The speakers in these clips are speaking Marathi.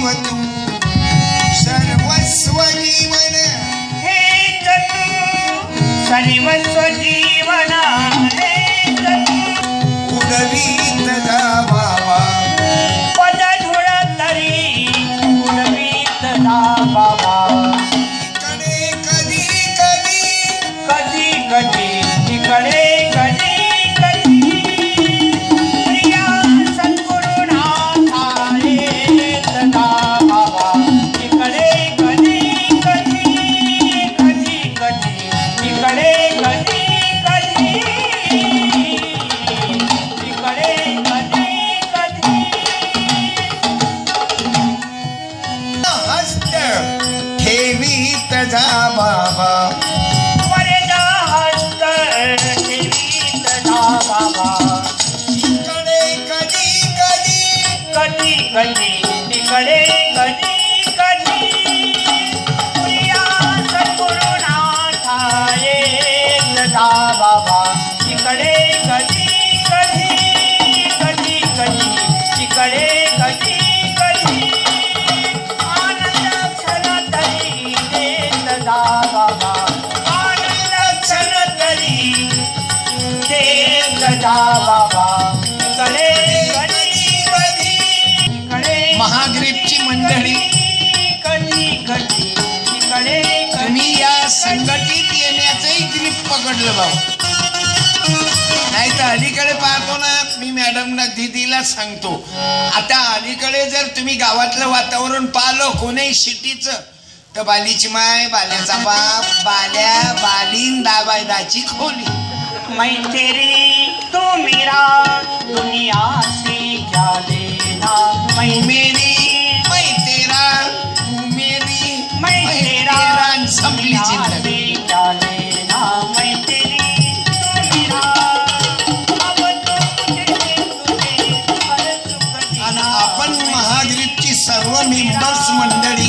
देव तू सर्वस्व जीवन हे तू सर्वस्व ठेवीत जा बाबा. वरदा हस्त जा बाबा. कडे कधी कधी. कधी कधी तिकडे कधी बाबा. तिकडे कधी कधी कधी कधी तिकडे बाबा. महाग्रीपची मंडळी. तुम्ही या संघटित येण्याचंही ग्रीप पकडलं बाबा. नाही तर अलीकडे पाहतो ना मी मॅडमना दिदीला सांगतो. आता अलीकडे जर तुम्ही गावातलं वातावरण पाहिलं कोणी सिटीचं तर बालीची माय बाल्याचा बाप बाल्या बालीन दाबायदाची खोली. मैं तेरी तू मेरा दुनिया से क्या लेना? मैं मेरी मै तेरा तू मेरी मैं तेरा संपली जिंदगी आपण सर्व मेंबर्स मंडळी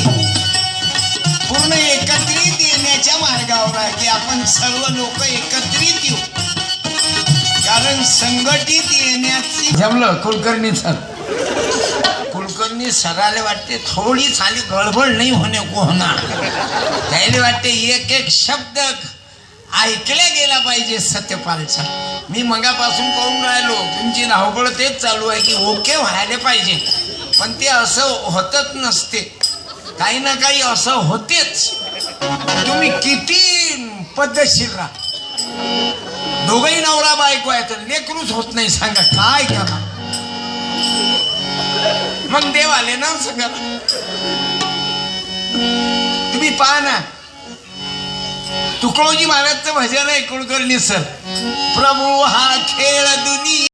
पूर्ण एकत्रित येण्याच्या मार्गावर आहे की आपण सर्व लोक एकत्रित संघटित येण्याची. जमलं कुलकर्णी सर. कुलकर्णी सराले वाटते थोडी साली गडबड नाही होणे को होणार. त्याला वाटते एक एक शब्द ऐकल्या गेला पाहिजे सत्यपालचा. मी मगापासून पाहून राहिलो तुमची धावपळ तेच चालू आहे की ओके व्हायला पाहिजे. पण ते असं होतच नसते. काही ना काही असं होतेच. तुम्ही किती पद्धतशीर राहा. नवरा लेकरूच होत नाही सांगा काय करा मग देव आले ना सगळं तुम्ही पहा ना तुकडोजी महाराजचं भजन आहे कुलकर्णी सर प्रभू हा खेळ दुनिया